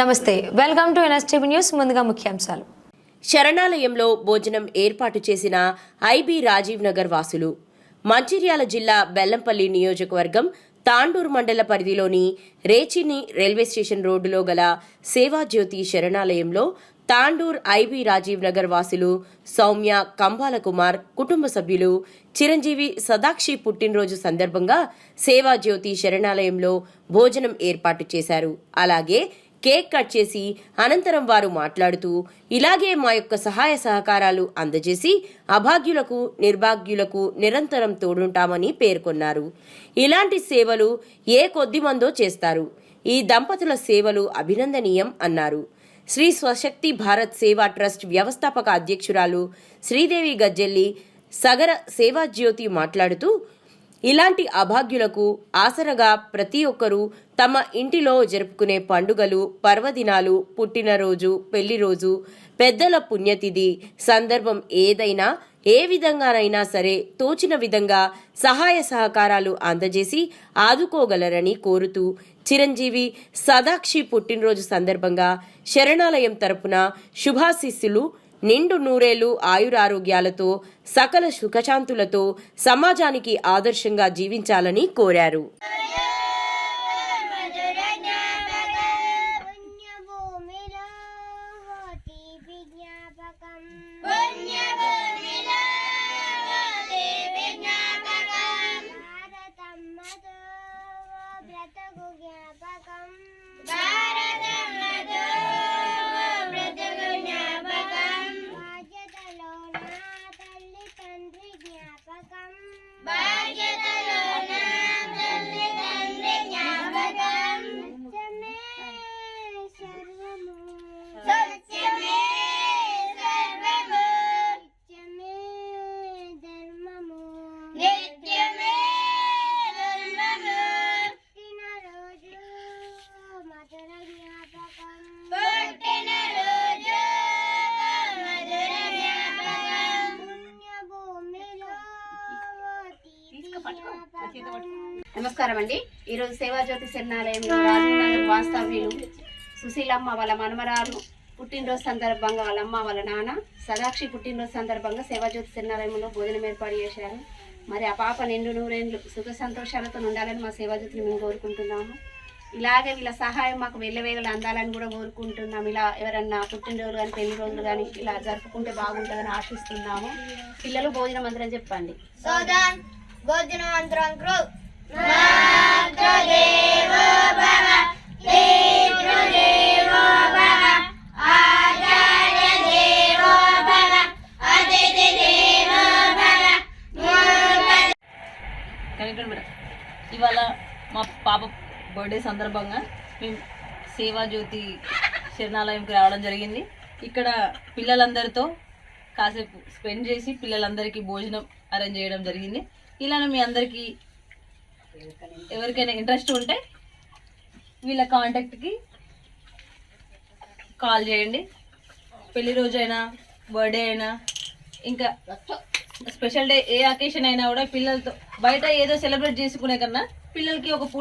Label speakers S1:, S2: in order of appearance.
S1: నమస్తే welcome to NSTV news ముందుగా ముఖ్యాంశాలు.
S2: శరణాలయంలో భోజనం ఏర్పాటు చేసిన ఐబీ రాజీవ్ నగర్ వాసులు. మంచిర్యాల జిల్లా బెల్లంపల్లి నియోజకవర్గం తాండూరు మండల పరిధిలోని రేచిని రైల్వే స్టేషన్ రోడ్డులో గల సేవాజ్యోతి శరణాలయంలో తాండూర్ ఐబీ రాజీవ్ నగర్ వాసులు సౌమ్య కంబాల కుమార్ కుటుంబ సభ్యులు చిరంజీవి సదాక్షి పుట్టినరోజు సందర్భంగా సేవాజ్యోతి శరణాలయంలో భోజనం ఏర్పాటు చేశారు. అలాగే కేక్ కట్ చేసి అనంతరం వారు మాట్లాడుతూ ఇలాగే మా యొక్క సహాయ సహకారాలు అందజేసి అభాగ్యులకు నిర్భాగ్యులకు నిరంతరం తోడుంటామని పేర్కొన్నారు. ఇలాంటి సేవలు ఏ కొద్ది మందో చేస్తారు. ఈ దంపతుల సేవలు అభినందనీయం అన్నారు. శ్రీ స్వశక్తి భారత్ సేవా ట్రస్ట్ వ్యవస్థాపక అధ్యక్షురాలు శ్రీదేవి గజ్జెల్లి సగర సేవాజ్యోతి మాట్లాడుతూ ఇలాంటి అభాగ్యులకు ఆసరగా ప్రతి ఒక్కరూ తమ ఇంటిలో జరుపుకునే పండుగలు పర్వదినాలు పుట్టినరోజు పెళ్ళిరోజు పెద్దల పుణ్యతిథి సందర్భం ఏదైనా ఏ విధంగానైనా సరే తోచిన విధంగా సహాయ సహకారాలు అందజేసి ఆదుకోగలరని కోరుతూ చిరంజీవి సదాక్షి పుట్టినరోజు సందర్భంగా శరణాలయం తరపున శుభాశిస్సులు నిండు నూరేళ్ళు ఆయురారోగ్యాలతో సకల సుఖశాంతులతో సమాజానికి ఆదర్శంగా జీవించాలని కోరారు.
S3: బ్రతకు
S4: నమస్కారం అండి. ఈరోజు సేవాజ్యోతి శరణాలయంలో రాజనగర్ వాస్తవ్యులు సుశీలమ్మ వాళ్ళ మనమరాలు పుట్టినరోజు సందర్భంగా వాళ్ళ అమ్మ వాళ్ళ నాన్న సదాక్షి పుట్టినరోజు సందర్భంగా సేవాజ్యోతి శరణాలయంలో భోజనం ఏర్పాటు చేశారు. మరి ఆ పాప నిండు నూరేండ్లు సుఖ సంతోషాలతో ఉండాలని మా సేవాజ్యోతిని మేము కోరుకుంటున్నాము. ఇలాగే వీళ్ళ సహాయం మాకు వెళ్ళవేళలు అందాలని కూడా కోరుకుంటున్నాం ఇలా ఎవరన్నా పుట్టినరోజులు కానీ పెళ్ళి రోజులు కానీ ఇలా జరుపుకుంటే బాగుంటుందని ఆశిస్తున్నాము. పిల్లలు భోజనం అందరం చెప్పండి.
S5: మేడం. ఇవాళ మా పాప బర్త్డే సందర్భంగా మేము సేవా జ్యోతి శరణాలయంకి రావడం జరిగింది. ఇక్కడ పిల్లలందరితో కాసేపు స్పెండ్ చేసి పిల్లలందరికీ భోజనం అరేంజ్ చేయడం జరిగింది. ఇలానే మీ అందరికీ ఎవరికైనా ఇంట్రెస్ట్ ఉంటే వీళ్ళ కాంటాక్ట్కి కాల్ చేయండి. పెళ్ళి రోజు అయినా బర్త్డే అయినా ఇంకా స్పెషల్ డే ఏ అకేషన్ అయినా కూడా పిల్లలతో బయట ఏదో సెలబ్రేట్ చేసుకునే కన్నా పిల్లలకి ఒక పూట